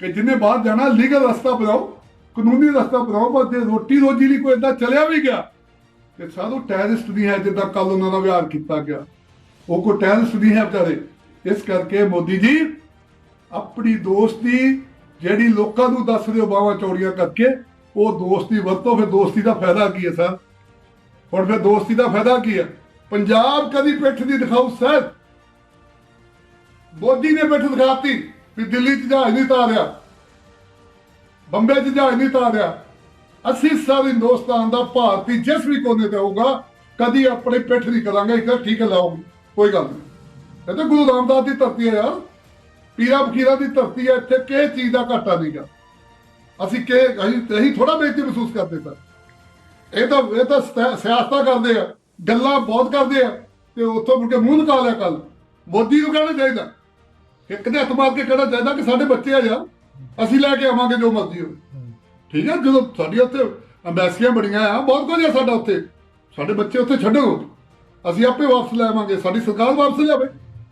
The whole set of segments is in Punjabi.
ਕਿ ਜਿਹਨੇ ਬਾਹਰ ਜਾਣਾ ਲੀਗਲ ਰਸਤਾ ਬਣਾਓ, ਕਾਨੂੰਨੀ ਰਸਤਾ ਬਣਾਓ ਪਰ ਜੇ ਰੋਟੀ ਰੋਜੀ ਲਈ ਕੋਈ ਏਦਾਂ ਚਲਿਆ ਵੀ ਗਿਆ, ਤੇ ਸਾਧੂ ਟੈਰਰਿਸਟ ਨਹੀਂ ਹੈ ਜਿੱਦਾਂ ਕੱਲ ਉਹਨਾਂ ਦਾ ਵਿਹਾਰ ਕੀਤਾ ਗਿਆ। ਉਹ ਕੋਈ ਟੈਰਰਿਸਟ ਨਹੀਂ ਹੈ ਵਿਚਾਰੇ। ਇਸ ਕਰਕੇ ਮੋਦੀ ਜੀ, ਆਪਣੀ ਦੋਸਤੀ ਜਿਹੜੀ ਲੋਕਾਂ ਨੂੰ ਦੱਸ ਰਹੇ ਹੋ ਬਾਹਾਂ ਚੌੜੀਆਂ ਕਰਕੇ, ਉਹ ਦੋਸਤੀ ਵਰਤੋ, ਫਿਰ ਦੋਸਤੀ ਦਾ ਫਾਇਦਾ ਕੀ ਹੈ, ਸਰ? ਹੁਣ ਫਿਰ ਦੋਸਤੀ ਦਾ ਫਾਇਦਾ ਕੀ ਹੈ? ਪੰਜਾਬ ਕਦੀ ਪਿੱਠ ਦੀ ਦਿਖਾਓ, ਸਰ? ਮੋਦੀ ਨੇ ਪਿੱਠ ਦਿਖਾਤੀ। ਵੀ ਦਿੱਲੀ 'ਚ ਜਹਾਜ਼ ਨਹੀਂ ਤਾਰਿਆ, ਬੰਬੇ 'ਚ ਜਹਾਜ਼ ਨਹੀਂ ਤਾਰਿਆ। ਅਸੀਂ ਸਾਰੇ ਹਿੰਦੁਸਤਾਨ ਦਾ ਭਾਰਤੀ ਜਿਸ ਵੀ ਕੋਨੇ ਤੇ ਹੋਊਗਾ, ਕਦੀ ਆਪਣੇ ਪਿੱਠ ਨਹੀਂ ਕਰਾਂਗੇ, ਇੱਕ ਠੀਕ ਹੈ, ਲਾਓ ਕੋਈ ਗੱਲ ਨਹੀਂ। ਇਹ ਤਾਂ ਗੁਰੂ ਰਾਮਦਾਸ ਦੀ ਧਰਤੀ ਹੈ ਯਾਰ, ਪੀਰਾ ਫਕੀਰਾਂ ਦੀ ਧਰਤੀ ਹੈ, ਇੱਥੇ ਕਿਸੇ ਚੀਜ਼ ਦਾ ਘਾਟਾ ਨਹੀਂਗਾ ਅਸੀਂ ਕਿ, ਅਸੀਂ ਅਸੀਂ ਥੋੜਾ ਬੇਇੱਜ਼ਤੀ ਮਹਿਸੂਸ ਕਰਦੇ ਸਰ। ਇਹ ਤਾਂ ਇਹ ਤਾਂ ਸਿਆ- ਸਿਆਸਤਾਂ ਕਰਦੇ ਆ, ਗੱਲਾਂ ਬਹੁਤ ਕਰਦੇ ਆ, ਤੇ ਉੱਥੋਂ ਮੁੜ ਕੇ ਮੂੰਹ ਨਿਕਾਲਿਆ ਕੱਲ ਮੋਦੀ ਨੂੰ ਕਹਿਣਾ ਚਾਹੀਦਾ। ਇੱਕ ਦੇ ਹੱਥ ਮਾਰ ਕੇ ਕਹਿਣਾ ਚਾਹੀਦਾ ਕਿ ਸਾਡੇ ਬੱਚੇ ਆ ਯਾਰ ਅਸੀਂ ਲੈ ਕੇ ਆਵਾਂਗੇ ਜੋ ਮਰਜ਼ੀ ਹੋਵੇ। ਠੀਕ ਹੈ ਜਦੋਂ ਸਾਡੀ ਉੱਥੇ ਅੰਬੈਸੀਆਂ ਬੜੀਆਂ ਆ ਬਹੁਤ ਕੁਝ ਆ ਸਾਡਾ ਉੱਥੇ। ਸਾਡੇ ਬੱਚੇ ਉੱਥੇ ਛੱਡੋ ਅਸੀਂ ਆਪੇ ਵਾਪਸ ਲੈ ਆਵਾਂਗੇ ਸਾਡੀ ਸਰਕਾਰ ਵਾਪਸ ਲਿਆਵੇ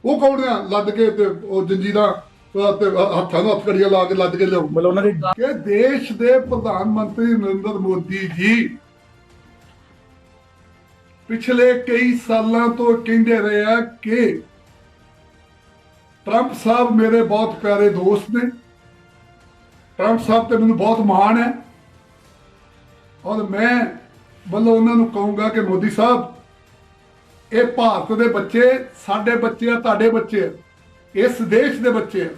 ਉਹ ਕੌਣ ਆ? ਲੱਦ ਕੇ ਤੇ ਉਹ ਜੰਜੀਰਾਂ ਤੇ ਹੱਥਾਂ ਨੂੰ ਹੱਥ ਕੜੀਆਂ ਲਾ ਕੇ ਲੱਦ ਕੇ ਲਿਆਉ ਮਤਲਬ ਉਹਨਾਂ ਦੀ ਕਿ ਦੇਸ਼ ਦੇ ਪ੍ਰਧਾਨ ਮੰਤਰੀ ਨਰਿੰਦਰ ਮੋਦੀ ਜੀ ਪਿਛਲੇ ਕਈ ਸਾਲਾਂ ਤੋਂ ਕਹਿੰਦੇ ਰਹੇ ਆ ਕਿ ਟਰੰਪ ਸਾਹਿਬ ਮੇਰੇ ਬਹੁਤ ਪਿਆਰੇ ਦੋਸਤ ਨੇ। ਟਰੰਪ ਸਾਹਿਬ ਤੇ ਮੈਨੂੰ ਬਹੁਤ ਮਾਣ ਹੈ। ਔਰ ਮੈਂ ਵੱਲੋਂ ਉਹਨਾਂ ਨੂੰ ਕਹੂੰਗਾ ਕਿ ਮੋਦੀ ਸਾਹਿਬ, ਇਹ ਭਾਰਤ ਦੇ ਬੱਚੇ, ਸਾਡੇ ਬੱਚੇ ਆ, ਤੁਹਾਡੇ ਬੱਚੇ ਆ, ਇਸ ਦੇਸ਼ ਦੇ ਬੱਚੇ ਆ।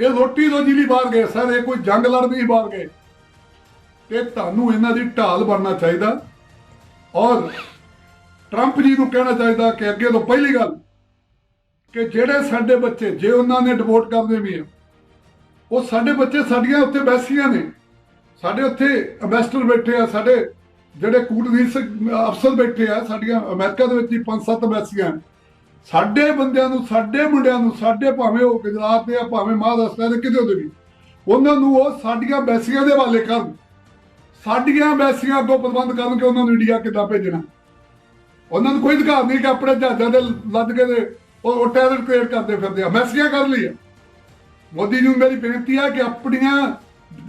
ਇਹ ਰੋਟੀ ਰੋਜੀ ਲਈ ਬਾਹਰ ਗਏ, ਸਰ, ਇਹ ਕੋਈ ਜੰਗ ਲੜਨ ਲਈ ਬਾਹਰ ਗਏ। ਤੇ ਤੁਹਾਨੂੰ ਇਹਨਾਂ ਦੀ ਢਾਲ ਬਣਨਾ ਚਾਹੀਦਾ। ਔਰ ਟਰੰਪ ਜੀ ਨੂੰ ਕਹਿਣਾ ਚਾਹੀਦਾ ਕਿ ਅੱਗੇ ਤੋਂ ਪਹਿਲੀ ਗੱਲ ਕਿ ਜਿਹੜੇ ਸਾਡੇ ਬੱਚੇ, ਜੇ ਉਹਨਾਂ ਨੇ ਡਿਵੋਟ ਕਰਦੇ ਵੀ ਆ, ਉਹ ਸਾਡੇ ਬੱਚੇ ਸਾਡੀਆਂ ਉੱਥੇ ਬੈਸੀਆਂ ਨੇ। ਸਾਡੇ ਉੱਥੇ ਅੰਬੈਸਡਰ ਬੈਠੇ ਆ, ਸਾਡੇ ਜਿਹੜੇ ਕੂਟਨੀਤਿਕ ਅਫਸਰ ਬੈਠੇ ਆ, ਸਾਡੀਆਂ ਅਮਰੀਕਾ ਦੇ ਵਿੱਚ ਹੀ ਪੰਜ ਸੱਤ ਬੈਸੀਆਂ ਸਾਡੇ ਬੰਦਿਆਂ ਨੂੰ, ਸਾਡੇ ਮੁੰਡਿਆਂ ਨੂੰ, ਸਾਡੇ ਭਾਵੇਂ ਉਹ ਗੁਜਰਾਤ ਦੇ ਆ, ਭਾਵੇਂ ਮਹਾਰਾਸ਼ਟਰ ਦੇ ਕਿਤੇ ਉਹਦੇ ਵੀ, ਉਹਨਾਂ ਨੂੰ ਉਹ ਸਾਡੀਆਂ ਬੈਸੀਆਂ ਦੇ ਹਵਾਲੇ ਕਰਨ। ਸਾਡੀਆਂ ਬੈਸੀਆਂ ਅੱਗੋਂ ਪ੍ਰਬੰਧ ਕਰਨ ਕਿ ਉਹਨਾਂ ਨੂੰ ਇੰਡੀਆ ਕਿੱਦਾਂ ਭੇਜਣਾ। ਉਹਨਾਂ ਨੂੰ ਕੋਈ ਅਧਿਕਾਰ ਨਹੀਂ ਕਿ ਆਪਣੇ ਜਹਾਜ਼ਾਂ ਦੇ ਲੱਦ ਕੇ ਉਹ ਉਹ ਟੈਰਰ ਕ੍ਰੀਏਟ ਕਰਦੇ ਫਿਰਦੇ ਆ। ਮੈਸੀਆਂ ਕਰ ਲਈ ਆ। ਮੋਦੀ ਨੂੰ ਮੇਰੀ ਬੇਨਤੀ ਹੈ ਕਿ ਆਪਣੀਆਂ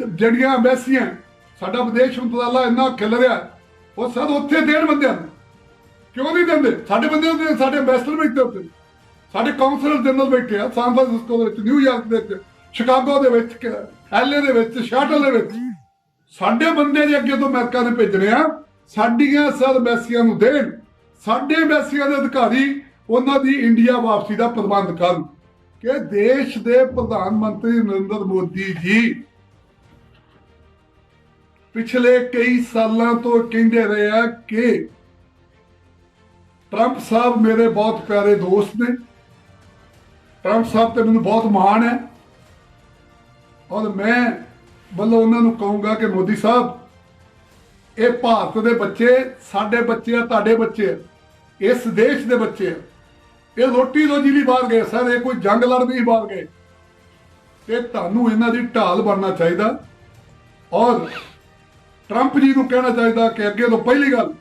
ਜਿਹੜੀਆਂ ਐਮਬੈਸੀਆਂ ਸਾਡਾ ਵਿਦੇਸ਼ ਮੰਤਰਾਲਾ ਇੰਨਾ ਖਿਲ ਰਿਹਾ ਉਹ ਸਭ ਉੱਥੇ ਦੇਣ ਬੰਦਿਆਂ ਨੂੰ। ਕਿਉਂ ਨਹੀਂ ਦਿੰਦੇ? ਸਾਡੇ ਬੰਦੇ ਹੁੰਦੇ ਸਾਡੇ ਐਮਬੈਸਡਰ ਬੈਠੇ ਉੱਤੇ ਸਾਡੇ ਕਾਉਂਸਲਰ ਜਨਰਲ ਬੈਠੇ ਆ, ਸਾਨ ਫਰਾਂਸਿਸਕੋ ਦੇ ਵਿੱਚ ਨਿਊਯਾਰਕ ਦੇ ਵਿੱਚ, ਸ਼ਿਕਾਗੋ ਦੇ ਵਿੱਚ ਐਲਏ ਦੇ ਵਿੱਚ ਸ਼ਾਟਲ ਦੇ ਵਿੱਚ। ਸਾਡੇ ਬੰਦੇ ਦੇ ਅੱਗੇ ਤੋਂ ਅਮਰੀਕਾ ਨੇ ਭੇਜਣੇ ਆ, ਸਾਡੀਆਂ ਸਰ ਐਮਬੈਸੀਆਂ ਨੂੰ ਦੇਣ। ਸਾਡੇ ਐਮਬੈਸੀਆਂ ਦੇ ਅਧਿਕਾਰੀ ਉਹਨਾਂ ਦੀ ਇੰਡੀਆ ਵਾਪਸੀ ਦਾ ਪ੍ਰਬੰਧ ਕਰਨ ਕਿ ਦੇਸ਼ ਦੇ ਪ੍ਰਧਾਨ ਮੰਤਰੀ ਨਰਿੰਦਰ ਮੋਦੀ ਜੀ ਪਿਛਲੇ ਕਈ ਸਾਲਾਂ ਤੋਂ ਕਹਿੰਦੇ ਰਹੇ ਆ ਕਿ ਟਰੰਪ ਸਾਹਿਬ ਮੇਰੇ ਬਹੁਤ ਪਿਆਰੇ ਦੋਸਤ ਨੇ। ਟਰੰਪ ਸਾਹਿਬ ਤੇ ਮੈਨੂੰ ਬਹੁਤ ਮਾਣ ਹੈ। ਔਰ ਮੈਂ ਵੱਲੋਂ ਉਹਨਾਂ ਨੂੰ ਕਹੂੰਗਾ ਕਿ ਮੋਦੀ ਸਾਹਿਬ, ਇਹ ਭਾਰਤ ਦੇ ਬੱਚੇ, ਸਾਡੇ ਬੱਚੇ ਆ, ਤੁਹਾਡੇ ਬੱਚੇ ਆ, ਇਸ ਦੇਸ਼ ਦੇ ਬੱਚੇ ਆ। ਇਹ ਰੋਟੀ ਰੋਜੀ ਲਈ ਬਾਹਰ ਗਏ, ਸਰ, ਇਹ ਕੋਈ ਜੰਗ ਲੜਨ ਨਹੀਂ ਬਾਹਰ ਗਏ। ਤੇ ਤੁਹਾਨੂੰ ਇਹਨਾਂ ਦੀ ਢਾਲ ਬਣਨਾ ਚਾਹੀਦਾ। ਔਰ ਟਰੰਪ ਜੀ ਨੂੰ ਕਹਿਣਾ ਚਾਹੀਦਾ ਕਿ ਅੱਗੇ ਤੋਂ ਪਹਿਲੀ ਗੱਲ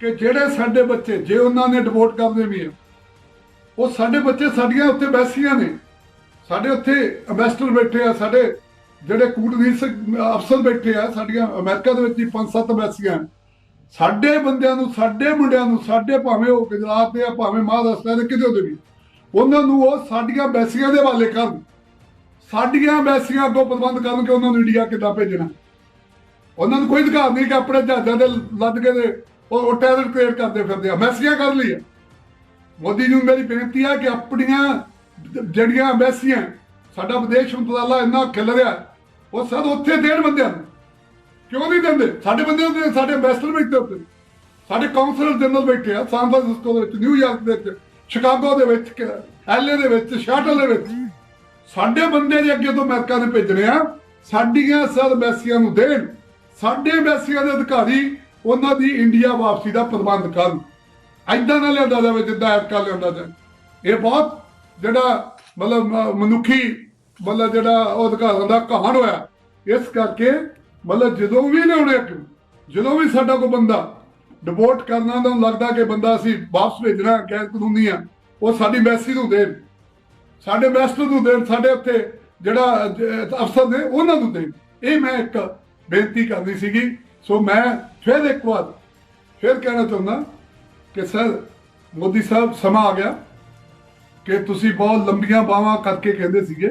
ਕਿ ਜਿਹੜੇ ਸਾਡੇ ਬੱਚੇ, ਜੇ ਉਹਨਾਂ ਨੇ ਡਿਵੋਟ ਕਰਦੇ ਵੀ ਆ ਉਹ ਸਾਡੇ ਬੱਚੇ ਸਾਡੀਆਂ ਉੱਥੇ ਬੈਸੀਆਂ ਨੇ। ਸਾਡੇ ਉੱਥੇ ਅੰਬੈਸਡਰ ਬੈਠੇ ਆ, ਸਾਡੇ ਜਿਹੜੇ ਕੂਟਨੀਤਿਕ ਅਫਸਰ ਬੈਠੇ ਆ, ਸਾਡੀਆਂ ਅਮਰੀਕਾ ਦੇ ਵਿੱਚ ਹੀ ਪੰਜ ਸੱਤ ਬੈਸੀਆਂ ਸਾਡੇ ਬੰਦਿਆਂ ਨੂੰ, ਸਾਡੇ ਮੁੰਡਿਆਂ ਨੂੰ, ਸਾਡੇ ਭਾਵੇਂ ਉਹ ਗੁਜਰਾਤ ਦੇ ਆ, ਭਾਵੇਂ ਮਹਾਰਾਸ਼ਟਰ ਦੇ ਕਿਤੇ ਉਹਦੇ ਵੀ, ਉਹਨਾਂ ਨੂੰ ਉਹ ਸਾਡੀਆਂ ਬੈਸੀਆਂ ਦੇ ਹਵਾਲੇ ਕਰਨ। ਸਾਡੀਆਂ ਬੈਸੀਆਂ ਅੱਗੋਂ ਪ੍ਰਬੰਧ ਕਰਨ ਕਿ ਉਹਨਾਂ ਨੂੰ ਇੰਡੀਆ ਕਿੱਦਾਂ ਭੇਜਣਾ। ਉਹਨਾਂ ਨੂੰ ਕੋਈ ਅਧਿਕਾਰ ਨਹੀਂ ਕਿ ਆਪਣੇ ਜਹਾਜ਼ਾਂ ਦੇ ਲੱਦ ਕੇ ਤੇ ਉਹ ਉਹ ਟੈਰਰ ਕ੍ਰੀਏਟ ਕਰਦੇ ਫਿਰਦੇ ਆ। ਮੈਸੀਆਂ ਕਰ ਲਈ ਆ ਮੋਦੀ ਨੂੰ ਮੇਰੀ ਬੇਨਤੀ ਆ ਕਿ ਆਪਣੀਆਂ ਜਿਹੜੀਆਂ ਐਮਬੈਸੀਆਂ ਸਾਡਾ ਵਿਦੇਸ਼ ਮੰਤਰਾਲਾ ਇੰਨਾ ਖਿਲ ਰਿਹਾ ਉਹ ਸਭ ਉੱਥੇ ਦੇਣ ਬੰਦਿਆਂ ਨੂੰ। ਕਿਉਂ ਨਹੀਂ ਦਿੰਦੇ? ਸਾਡੇ ਬੰਦੇ ਹੁੰਦੇ ਸਾਡੇ ਐਮਬੈਸਡਰ ਬੈਠੇ ਉੱਤੇ ਸਾਡੇ ਕਾਉਂਸਲਰ ਜਨਰਲ ਬੈਠੇ ਆ, ਸਾਨ ਫਰਾਂਸਿਸਕੋ ਦੇ ਵਿੱਚ ਨਿਊਯਾਰਕ ਦੇ ਵਿੱਚ, ਸ਼ਿਕਾਗੋ ਦੇ ਵਿੱਚ ਐਲਏ ਦੇ ਵਿੱਚ, ਸ਼ਾਟਲ ਦੇ ਵਿੱਚ। ਸਾਡੇ ਬੰਦੇ ਦੇ ਅੱਗੇ ਤੋਂ ਅਮਰੀਕਾ ਨੇ ਭੇਜਣੇ ਆ, ਸਾਡੀਆਂ ਸਰ ਐਮਬੈਸੀਆਂ ਨੂੰ ਦੇਣ, ਸਾਡੇ ਐਮਬੈਸੀਆਂ ਦੇ ਅਧਿਕਾਰੀ ਉਹਨਾਂ ਦੀ ਇੰਡੀਆ ਵਾਪਸੀ ਦਾ ਪ੍ਰਬੰਧ ਕਰਨ। ਐਦਾਂ ਨਾ ਲਿਆਂਦਾ ਜਾਵੇ, ਜਿੱਦਾਂ ਐਤਕਾ ਲਿਆਂਦਾ ਜਾਵੇ। ਇਹ ਬਹੁਤ ਜਿਹੜਾ ਮਤਲਬ ਮਨੁੱਖੀ ਮਤਲਬ ਜਿਹੜਾ ਉਹ ਅਧਿਕਾਰਾਂ ਦਾ ਕਹਾਣ ਹੋਇਆ, ਇਸ ਕਰਕੇ ਮਤਲਬ ਜਦੋਂ ਵੀ ਲਿਆਉਣੇ ਇੱਕ ਜਦੋਂ ਵੀ ਸਾਡਾ ਕੋਈ ਬੰਦਾ ਡਿਪੋਰਟ ਕਰਨਾ ਤਾਂ ਲੱਗਦਾ ਕਿ ਬੰਦਾ ਅਸੀਂ ਵਾਪਸ ਭੇਜਣਾ ਗੈਰ ਕਾਨੂੰਨੀ ਆ, ਉਹ ਸਾਡੀ ਮੈਸੀ ਨੂੰ ਦੇਣ। ਸਾਡੇ ਮੈਸਟਰ ਨੂੰ ਦੇਣ, ਸਾਡੇ ਉੱਥੇ ਜਿਹੜਾ ਅਫਸਰ ਨੇ, ਉਹਨਾਂ ਨੂੰ ਦੇਣ। ਇਹ ਮੈਂ ਇੱਕ ਬੇਨਤੀ ਕਰਨੀ ਸੀਗੀ। ਸੋ ਮੈਂ ਫਿਰ ਇੱਕ ਵਾਰ ਫਿਰ ਕਹਿਣਾ ਚਾਹੁੰਦਾ ਕਿ ਸਰ, ਮੋਦੀ ਸਾਹਿਬ, ਸਮਾਂ ਆ ਗਿਆ ਕਿ ਤੁਸੀਂ ਬਹੁਤ ਲੰਬੀਆਂ ਬਾਹਾਂ ਕਰਕੇ ਕਹਿੰਦੇ ਸੀਗੇ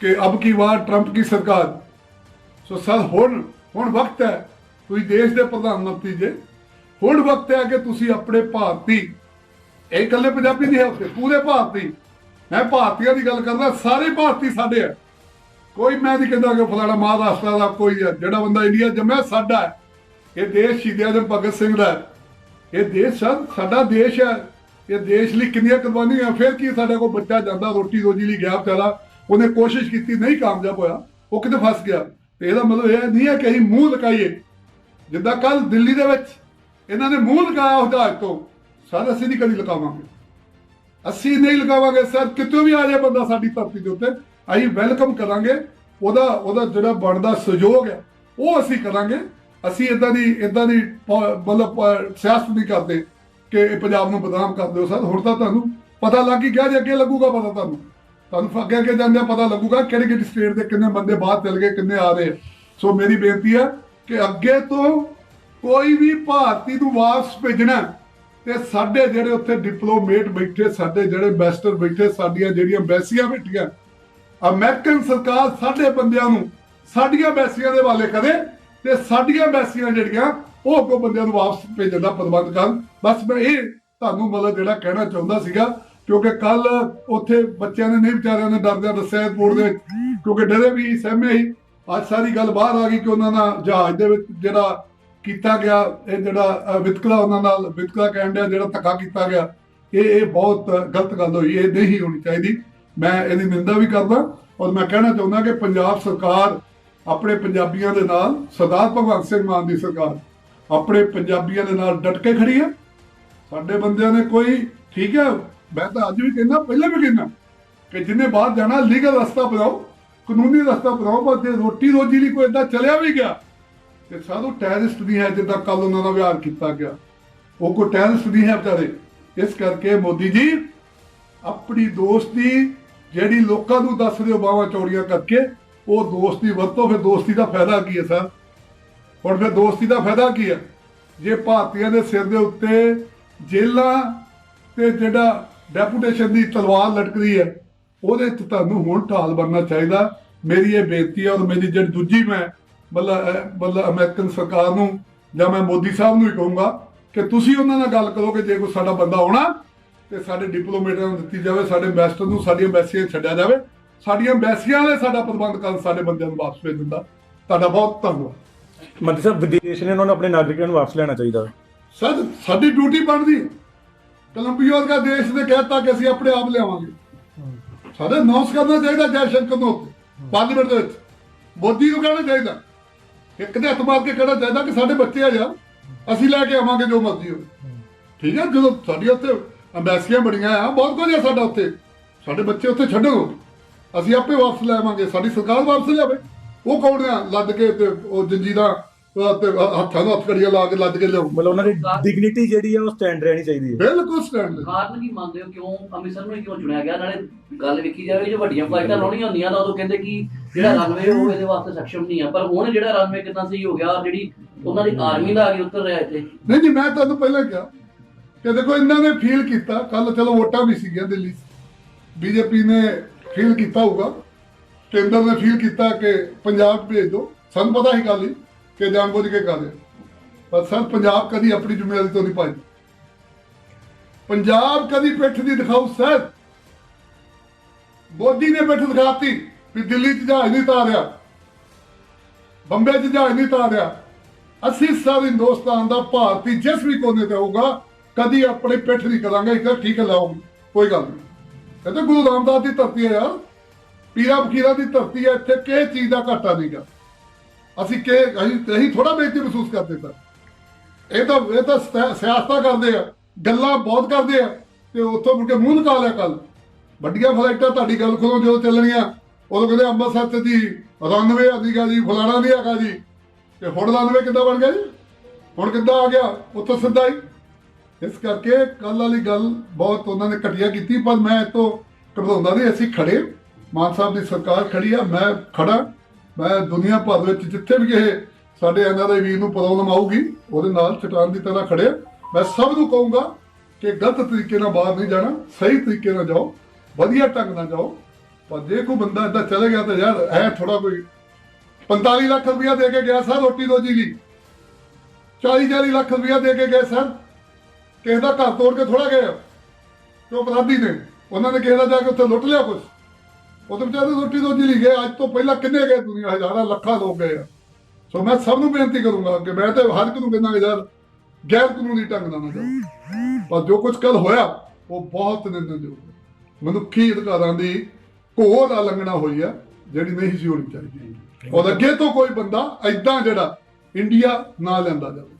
ਕਿ ਅਬ ਕੀ ਵਾਰ ਟਰੰਪ ਕੀ ਸਰਕਾਰ ਸੋ ਸਰ, ਹੁਣ ਹੁਣ ਵਕਤ ਹੈ। ਤੁਸੀਂ ਦੇਸ਼ ਦੇ ਪ੍ਰਧਾਨ ਮੰਤਰੀ ਜੇ, ਹੁਣ ਵਕਤ ਹੈ ਕਿ ਤੁਸੀਂ ਆਪਣੇ ਭਾਰਤੀ, ਇਹ ਇਕੱਲੇ ਪੰਜਾਬੀ ਨਹੀਂ ਹੈ ਉੱਥੇ, ਪੂਰੇ ਭਾਰਤੀ, ਮੈਂ ਭਾਰਤੀਆਂ ਦੀ ਗੱਲ ਕਰਦਾ, ਸਾਰੇ ਭਾਰਤੀ ਸਾਡੇ ਆ ਕੋਈ ਮੈਂ ਨਹੀਂ ਕਹਿੰਦਾ ਕਿ ਫਲਾਣਾ ਮਹਾਰਾਸ਼ਟਰ ਦਾ ਕੋਈ ਹੈ, ਜਿਹੜਾ ਬੰਦਾ ਇੰਡੀਆ ਜੰਮਿਆ ਸਾਡਾ ਹੈ। ਇਹ ਦੇਸ਼ ਸ਼ਹੀਦ ਦੇ ਭਗਤ ਸਿੰਘ ਦਾ ਇਹ ਦੇਸ਼ ਸਾ- ਸਾਡਾ ਦੇਸ਼ ਹੈ। ਇਹ ਦੇਸ਼ ਲਈ ਕਿੰਨੀਆਂ ਕੁਰਬਾਨੀਆਂ ਫਿਰ ਕੀ ਸਾਡੇ ਕੋਲ ਬੱਚਾ ਜਾਂਦਾ, ਰੋਟੀ ਰੋਜੀ ਲਈ ਗਿਆ ਵਿਚਾਰਾ, ਉਹਨੇ ਕੋਸ਼ਿਸ਼ ਕੀਤੀ, ਨਹੀਂ ਕਾਮਯਾਬ ਹੋਇਆ, ਉਹ ਕਿਤੇ ਫਸ ਗਿਆ। ਤੇ ਇਹਦਾ ਮਤਲਬ ਇਹ ਨਹੀਂ ਹੈ ਕਿ ਅਸੀਂ ਮੂੰਹ ਲਕਾਈਏ। ਜਿੱਦਾਂ ਕੱਲ ਦਿੱਲੀ ਦੇ ਵਿੱਚ ਇਹਨਾਂ ਨੇ ਮੂੰਹ ਲਗਾਇਆ ਹਦਾਇਤ ਤੋਂ, ਸਰ, ਅਸੀਂ ਨਹੀਂ ਕਦੀ ਲਗਾਵਾਂਗੇ ਅਸੀਂ ਨਹੀਂ ਲਗਾਵਾਂਗੇ ਸਰ, ਕਿਤੇ ਵੀ ਆ ਜਾਏ ਬੰਦਾ ਸਾਡੀ ਧਰਤੀ ਦੇ ਉੱਤੇ, ਅਸੀਂ ਵੈਲਕਮ ਕਰਾਂਗੇ। ਉਹਦਾ ਉਹਦਾ ਜਿਹੜਾ ਬਣਦਾ ਸਹਿਯੋਗ ਹੈ, ਉਹ ਅਸੀਂ ਕਰਾਂਗੇ। ਅਸੀਂ ਇਦਾਂ ਦੀ ਇਦਾਂ ਦੀ ਮਤਲਬ ਸਿਆਸਤ ਨਹੀਂ ਕਰਦੇ ਕਿ ਪੰਜਾਬ ਨੂੰ ਬਦਨਾਮ ਕਰ ਦਿਓ, ਸਰ। ਹੁਣ ਤਾਂ ਤੁਹਾਨੂੰ ਪਤਾ ਲੱਗ ਹੀ ਗਿਆ ਜੇ ਅੱਗੇ ਲੱਗੂਗਾ, ਪਤਾ ਤੁਹਾਨੂੰ। ਤੁਹਾਨੂੰ ਅੱਗੇ ਅੱਗੇ ਜਾਂਦਿਆਂ ਪਤਾ ਲੱਗੂਗਾ ਕਿਹੜੀ ਕਿਹੜੀ ਸਟੇਟ ਦੇ ਕਿੰਨੇ ਬੰਦੇ ਬਾਹਰ ਚਲ ਗਏ, ਕਿੰਨੇ ਆ ਰਹੇ ਸੋ ਮੇਰੀ ਬੇਨਤੀ ਹੈ ਕਿ ਅੱਗੇ ਤੋਂ ਕੋਈ ਵੀ ਭਾਰਤੀ ਨੂੰ ਵਾਪਸ ਭੇਜਣਾ ਤੇ ਸਾਡੇ ਜਿਹੜੇ ਉੱਥੇ ਡਿਪਲੋਮੇਟ ਬੈਠੇ, ਸਾਡੇ ਜਿਹੜੇ ਐਮਬੈਸਡਰ ਬੈਠੇ, ਸਾਡੀਆਂ ਜਿਹੜੀਆਂ ਐਮਬੈਸੀਆਂ ਬੈਠੀਆਂ ਅਮਰੀਕਨ ਸਰਕਾਰ ਸਾਡੇ ਬੰਦਿਆਂ ਨੂੰ, ਸਾਡੀਆਂ ਐਮਬੈਸੀਆਂ ਦੇ ਵਾਲੇ ਕਰੇ ਤੇ ਸਾਡੀਆਂ ਐਮਬੈਸੀਆਂ ਜਿਹੜੀਆਂ, ਉਹ ਅੱਗੋਂ ਬੰਦਿਆਂ ਨੂੰ ਵਾਪਸ ਭੇਜਣ ਦਾ ਪ੍ਰਬੰਧ ਕਰਨ। ਬਸ ਮੈਂ ਇਹ ਤੁਹਾਨੂੰ ਮਤਲਬ ਜਿਹੜਾ ਕਹਿਣਾ ਚਾਹੁੰਦਾ ਸੀਗਾ ਕਿਉਂਕਿ ਕੱਲ ਉੱਥੇ ਬੱਚਿਆਂ ਨੇ ਨਹੀਂ, ਵਿਚਾਰਿਆਂ ਨੇ ਡਰਦਿਆਂ ਦੱਸਿਆ 에어ਪੋਰਟ ਦੇ ਵਿੱਚ। ਕਿਉਂਕਿ ਡਰੇ ਵੀ ਸਹਿਮੇ ਸੀ। ਅੱਜ ਸਾਰੀ ਗੱਲ ਬਾਹਰ ਆ ਗਈ ਕਿ ਉਹਨਾਂ ਨਾਲ ਜਹਾਜ਼ ਦੇ ਵਿੱਚ ਜਿਹੜਾ ਕੀਤਾ ਗਿਆ, ਇਹ ਜਿਹੜਾ ਵਿਤਕਰਾ ਉਹਨਾਂ ਨਾਲ, ਵਿਤਕਰਾ ਕਹਿਣ ਡਿਆ, ਜਿਹੜਾ ਧੱਕਾ ਕੀਤਾ ਗਿਆ, ਇਹ ਇਹ ਬਹੁਤ ਗਲਤ ਗੱਲ ਹੋਈ, ਇਹ ਨਹੀਂ ਹੋਣੀ ਚਾਹੀਦੀ। ਮੈਂ ਇਹਦੀ ਨਿੰਦਾ ਵੀ ਕਰਦਾ ਔਰ ਮੈਂ ਕਹਿਣਾ ਚਾਹੁੰਦਾ ਕਿ ਪੰਜਾਬ ਸਰਕਾਰ ਆਪਣੇ ਪੰਜਾਬੀਆਂ ਦੇ ਨਾਲ, ਸਰਦਾਰ ਭਗਵੰਤ ਸਿੰਘ ਮਾਨ ਦੀ ਸਰਕਾਰ ਆਪਣੇ ਪੰਜਾਬੀਆਂ ਦੇ ਨਾਲ ਡਟ ਕੇ ਖੜੀ ਹੈ। ਸਾਡੇ ਬੰਦਿਆਂ ਨੇ ਕੋਈ, ਠੀਕ ਹੈ ਮੈਂ ਤਾਂ ਅੱਜ ਵੀ ਕਹਿੰਦਾ, ਪਹਿਲਾਂ ਵੀ ਕਹਿੰਦਾ ਕਿ ਜਿੰਨੇ ਬਾਹਰ ਜਾਣਾ ਲੀਗਲ ਰਸਤਾ ਬਣਾਓ, ਕਾਨੂੰਨੀ ਰਸਤਾ ਬਣਾਓ, ਪਰ ਜੇ ਰੋਟੀ ਰੋਜੀ ਲਈ ਕੋਈ ਏਦਾਂ ਚਲਿਆ ਵੀ ਗਿਆ, ਤੇ ਸਾਧੂ ਟੈਰਰਿਸਟ ਨਹੀਂ ਹੈ ਜਿੱਦਾਂ ਕੱਲ ਉਹਨਾਂ ਦਾ ਵਿਹਾਰ ਕੀਤਾ ਗਿਆ। ਉਹ ਕੋਈ ਟੈਰਰਿਸਟ ਨਹੀਂ ਹੈ ਵਿਚਾਰੇ। ਇਸ ਕਰਕੇ ਮੋਦੀ ਜੀ, ਆਪਣੀ ਦੋਸਤੀ ਜਿਹੜੀ ਲੋਕਾਂ ਨੂੰ ਦੱਸ ਰਹੇ ਹੋ ਬਾਹਾਂ ਚੌੜੀਆਂ ਕਰਕੇ, ਉਹ ਦੋਸਤੀ ਵਰਤੋ, ਫਿਰ ਦੋਸਤੀ ਦਾ ਫਾਇਦਾ ਕੀ ਹੈ, ਸਰ? ਹੁਣ ਫਿਰ ਦੋਸਤੀ ਦਾ ਫਾਇਦਾ ਕੀ ਹੈ? ਜੇ ਭਾਰਤੀਆਂ ਦੇ ਸਿਰ ਦੇ ਉੱਤੇ ਜੇਲਾਂ ਤੇ ਜਿਹੜਾ ਡੈਪੂਟੇਸ਼ਨ ਦੀ ਤਲਵਾਰ ਲਟਕਦੀ ਹੈ। ਉਹਦੇ ਤੇ ਤੁਹਾਨੂੰ ਹੁਣ ਢਾਲ ਬਣਨਾ ਚਾਹੀਦਾ। ਮੇਰੀ ਇਹ ਬੇਨਤੀ ਹੈ ਔਰ ਮੇਰੀ ਜਿਹੜੀ ਦੂਜੀ ਮੈਂ ਮਤਲਬ ਮਤਲਬ ਅਮਰੀਕਨ ਸਰਕਾਰ ਨੂੰ ਜਾਂ ਮੈਂ ਮੋਦੀ ਸਾਹਿਬ ਨੂੰ ਹੀ ਕਹੂੰਗਾ ਕਿ ਤੁਸੀਂ ਉਹਨਾਂ ਨਾਲ ਗੱਲ ਕਰੋ ਕਿ ਜੇ ਕੋਈ ਸਾਡਾ ਬੰਦਾ ਆਉਣਾ ਤੇ ਸਾਡੇ ਡਿਪਲੋਮੇਟਾਂ ਨੂੰ ਦਿੱਤੀ ਜਾਵੇ ਸਾਡੇ ਐਮਬੈਸਡਰ ਨੂੰ ਸਾਡੀਆਂ ਐਮਬੈਸੀਆਂ ਛੱਡਿਆ ਜਾਵੇ। ਸਾਡੀਆਂ ਐਮਬੈਸੀਆਂ ਵਾਲੇ ਸਾਡਾ ਪ੍ਰਬੰਧ ਕਰਨ ਸਾਡੇ ਬੰਦਿਆਂ ਨੂੰ ਵਾਪਸ ਭੇਜਣ ਦਾ। ਤੁਹਾਡਾ ਬਹੁਤ ਧੰਨਵਾਦ। ਮੰਤਰੀ ਸਾਹਿਬ ਵਿਦੇਸ਼ ਨੇ ਉਹਨਾਂ ਨੂੰ ਆਪਣੇ ਨਾਗਰਿਕਾਂ ਨੂੰ ਵਾਪਸ ਲੈਣਾ ਚਾਹੀਦਾ। ਸਰ ਸਾਡੀ ਡਿਊਟੀ ਬਣਦੀ। ਹੈ ਕੋਲੰਬੀਆ ਵਰਗਾ ਦੇਸ਼ ਨੇ ਕਹਿਤਾ ਕਿ ਅਸੀਂ ਆਪਣੇ ਆਪ ਲਿਆਵਾਂਗੇ। ਸਾਡੇ ਅਨਾਉਂਸ ਕਰਨਾ ਚਾਹੀਦਾ ਜੈ ਸ਼ੰਕਰ ਨੂੰ ਪਾਰਲੀਮੈਂਟ ਦੇ ਵਿੱਚ। ਮੋਦੀ ਨੂੰ ਕਹਿਣਾ ਚਾਹੀਦਾ। ਇੱਕ ਦੇ ਹੱਥ ਮਾਰ ਕੇ ਕਹਿਣਾ ਚਾਹੀਦਾ ਕਿ ਸਾਡੇ ਬੱਚੇ ਆ ਜਾ ਅਸੀਂ ਲੈ ਕੇ ਆਵਾਂਗੇ ਜੋ ਮਰਜ਼ੀ ਹੋਵੇ। ਠੀਕ ਹੈ ਜਦੋਂ ਸਾਡੀ ਉੱਥੇ ਅੰਬੈਸੀਆਂ ਬਣੀਆਂ ਆ, ਬਹੁਤ ਕੁਝ ਆ ਸਾਡਾ ਉੱਥੇ ਸਾਡੇ ਬੱਚੇ ਉੱਥੇ ਛੱਡੋ। ਅਸੀਂ ਆਪੇ ਵਾਪਸ ਲੈ ਆਵਾਂਗੇ। ਸਾਡੀ ਸਰਕਾਰ ਵਾਪਸ ਲਿਆਵੇ। ਉਹ ਕੌਣ ਆ? ਲੱਦ ਕੇ ਤੇ ਉਹ ਜੰਜੀਰਾਂ ਉਹ ਤੇ ਹੱਥਾਂ ਨੂੰ ਹੱਥ ਕੜੀਆਂ ਲਾ ਕੇ ਲੱਦ ਕੇ ਲਿਆਓ ਮਤਲਬ ਉਹਨਾਂ ਦੀ ਡਿਗਨਿਟੀ ਜਿਹੜੀ ਹੈ ਉਹ ਸਟੈਂਡ ਰਹਿਣੀ ਚਾਹੀਦੀ ਹੈ ਬਿਲਕੁਲ ਸਟੈਂਡ ਕਾਰਨ ਕੀ ਮੰਨਦੇ ਹੋ? ਕਿਉਂ ਅੰਮ੍ਰਿਤਸਰ ਨੂੰ ਕਿਉਂ ਚੁਣਿਆ ਗਿਆ? ਨਾਲੇ ਗੱਲ ਵੇਖੀ ਜਾਵੇ ਜੋ ਵੱਡੀਆਂ ਫਲਾਈਟਾਂ ਲਾਉਣੀਆਂ ਹੁੰਦੀਆਂ ਤਾਂ ਉਦੋਂ ਕਹਿੰਦੇ ਕਿ ਜਿਹੜਾ ਰਨਵੇ ਉਹ ਇਹਦੇ ਵਾਸਤੇ ਸક્ષਮ ਨਹੀਂ ਆ। ਪਰ ਹੁਣ ਜਿਹੜਾ ਰਨਵੇ ਕਿੰਨਾ ਸਹੀ ਹੋ ਗਿਆ ਜਿਹੜੀ ਉਹਨਾਂ ਦੀ ਆਰਮੀ ਦਾ ਆ ਕੇ ਉਤਰ ਰਿਹਾ ਇੱਥੇ। ਨਹੀਂ ਜੀ ਮੈਂ ਤੁਹਾਨੂੰ ਪਹਿਲਾਂ ਕਿਹਾ ਕਿ ਦੇਖੋ ਇਹਨਾਂ ਨੇ ਫੀਲ ਕੀਤਾ। ਕੱਲ ਚਲੋ ਵੋਟਾਂ ਵੀ ਸੀਗੀਆਂ ਦਿੱਲੀ ਬੀਜੇਪੀ ਨੇ ਫੀਲ ਕੀਤਾ ਹੋਊਗਾ। ਕੇਂਦਰ ਨੇ ਫੀਲ ਕੀਤਾ ਕਿ ਪੰਜਾਬ ਭੇਜ ਦਿਓ। ਸਾਨੂੰ ਪਤਾ ਹੀ ਗੱਲ ਹੀ। ਕਿ ਜਾਣਬੁੱਝ ਕੇ ਕਰ ਰਹੇ ਪਰ ਸਰ, ਪੰਜਾਬ ਕਦੀ ਆਪਣੀ ਜ਼ਿੰਮੇਵਾਰੀ ਤੋਂ ਨਹੀਂ ਭੱਜਦਾ ਪੰਜਾਬ ਕਦੀ ਪਿੱਠ ਦੀ ਦਿਖਾਓ, ਸਰ। ਮੋਦੀ ਨੇ ਪਿੱਠ ਦਿਖਾਤੀ ਵੀ ਦਿੱਲੀ 'ਚ ਜਹਾਜ਼ ਨਹੀਂ ਤਾਰਿਆ। ਬੰਬੇ 'ਚ ਜਹਾਜ਼ ਨਹੀਂ ਤਾਰਿਆ। ਅਸੀਂ ਸਭ ਹਿੰਦੁਸਤਾਨ ਦਾ ਭਾਰਤੀ ਜਿਸ ਵੀ ਕੋਨੇ ਤੇ ਹੋਊਗਾ, ਕਦੀ ਆਪਣੇ ਪਿੱਠ ਨਹੀਂ ਕਰਾਂਗੇ ਕਿ ਠੀਕ ਹੈ, ਲਾਓ। ਕੋਈ ਗੱਲ ਨਹੀਂ। ਇਹ ਤਾਂ ਗੁਰੂ ਰਾਮਦਾਸ ਦੀ ਧਰਤੀ ਹੈ ਯਾਰ। ਪੀਰਾ ਫਕੀਰਾਂ ਦੀ ਧਰਤੀ ਹੈ, ਇੱਥੇ ਕਿਸੇ ਚੀਜ਼ ਦਾ ਘਾਟਾ ਨਹੀਂਗਾ ਅਸੀਂ ਕਿ ਅਸੀਂ ਅਸੀਂ ਥੋੜਾ ਬੇਇੱਜ਼ਤੀ ਮਹਿਸੂਸ ਕਰਦੇ ਸਰ। ਇਹ ਤਾਂ ਇਹ ਤਾਂ ਸਿਆ- ਸਿਆਸਤਾਂ ਕਰਦੇ ਆ, ਗੱਲਾਂ ਬਹੁਤ ਕਰਦੇ ਆ, ਤੇ ਉੱਥੋਂ ਮੁੜ ਕੇ ਮੂੰਹ ਨਿਕਾਲ ਲਿਆ ਕੱਲ ਵੱਡੀਆਂ ਫਲਾਈਟਾਂ ਤੁਹਾਡੀ ਗੱਲ ਖੋਲੋ ਜਦੋਂ ਚੱਲਣੀਆਂ, ਉਦੋਂ ਕਹਿੰਦੇ ਅੰਮ੍ਰਿਤਸਰ ਤੇ ਜੀ 99 ਆਦੀਗਾ ਜੀ ਫਲਾਣਾ ਨਹੀਂ ਹੈਗਾ ਜੀ। ਤੇ ਹੁਣ 99 ਕਿੱਦਾਂ ਬਣ ਗਿਆ ਜੀ? ਹੁਣ ਕਿੱਦਾਂ ਆ ਗਿਆ? ਉੱਥੋਂ ਸਿੱਧਾ ਹੀ। ਇਸ ਕਰਕੇ ਕੱਲ ਵਾਲੀ ਗੱਲ ਬਹੁਤ ਉਹਨਾਂ ਨੇ ਘਟੀਆ ਕੀਤੀ, ਪਰ ਮੈਂ ਇਹ ਤੋਂ ਘਬਰਾਉਂਦਾ ਨਹੀਂ, ਅਸੀਂ ਖੜੇ ਮਾਨ ਸਾਹਿਬ ਦੀ ਸਰਕਾਰ ਖੜੀ ਆ, ਮੈਂ ਖੜਾ ਮੈਂ ਦੁਨੀਆ ਭਰ ਵਿੱਚ ਜਿੱਥੇ ਵੀ ਇਹ ਸਾਡੇ ਐਨਆਰਆਈ ਵੀਰ ਨੂੰ ਪ੍ਰੋਬਲਮ ਆਊਗੀ, ਉਹਦੇ ਨਾਲ ਚਟਾਨ ਦੀ ਤਰ੍ਹਾਂ ਖੜਿਆ। ਮੈਂ ਸਭ ਨੂੰ ਕਹੂੰਗਾ ਕਿ ਗਲਤ ਤਰੀਕੇ ਨਾਲ ਬਾਹਰ ਨਹੀਂ ਜਾਣਾ, ਸਹੀ ਤਰੀਕੇ ਨਾਲ ਜਾਓ, ਵਧੀਆ ਢੰਗ ਨਾਲ ਜਾਓ। ਪਰ ਜੇ ਕੋਈ ਬੰਦਾ ਏਦਾਂ ਚਲੇ ਗਿਆ ਤਾਂ ਯਾਰ ਐ ਥੋੜਾ ਕੋਈ 45 ਲੱਖ ਰੁਪਇਆ ਦੇ ਕੇ ਗਿਆ ਸਰ ਰੋਟੀ ਰੋਜੀ ਲਈ। 40 40 ਲੱਖ ਰੁਪਇਆ ਦੇ ਕੇ ਗਏ ਸਰ। ਕਿਸੇ ਦਾ ਘਰ ਤੋੜ ਕੇ ਥੋੜਾ ਗਏ ਤੇ ਅਪਰਾਧੀ ਨੇ, ਉਹਨਾਂ ਨੇ ਕਿਸੇ ਦਾ ਜਾ ਕੇ ਉੱਥੇ ਲੁੱਟ ਲਿਆ ਕੁਝ ਉਹ ਤਾਂ ਵਿਚਾਰੇ ਰੋਟੀ ਰੋਜੀ ਲਈ ਗਏ ਅੱਜ ਤੋਂ ਪਹਿਲਾਂ ਕਿੰਨੇ ਗਏ ਦੁਨੀਆ ਹਜ਼ਾਰਾਂ ਲੱਖਾਂ ਲੋਕ ਗਏ ਆ। ਸੋ ਮੈਂ ਸਭ ਨੂੰ ਬੇਨਤੀ ਕਰੂੰਗਾ ਕਿ ਮੈਂ ਤੇ ਹਰ ਇੱਕ ਨੂੰ ਕਹਿੰਦਾ ਕਿ ਯਾਰ ਗੈਰ ਕਾਨੂੰਨੀ ਢੰਗ ਨਾਲ ਨਾ ਜਾਓ। ਪਰ ਜੋ ਕੁਝ ਕੱਲ ਹੋਇਆ ਉਹ ਬਹੁਤ ਨਿੰਦਣਯੋਗ ਮਨੁੱਖੀ ਅਧਿਕਾਰਾਂ ਦੀ ਘੋਰ ਉਲੰਘਣਾ ਹੋਈ ਆ ਜਿਹੜੀ ਨਹੀਂ ਸੀ ਹੋਣੀ ਚਾਹੀਦੀ। ਔਰ ਅੱਗੇ ਤੋਂ ਕੋਈ ਬੰਦਾ ਐਦਾਂ ਜਿਹੜਾ ਇੰਡੀਆ ਨਾ ਲੈਂਦਾ ਜਾਵੇ।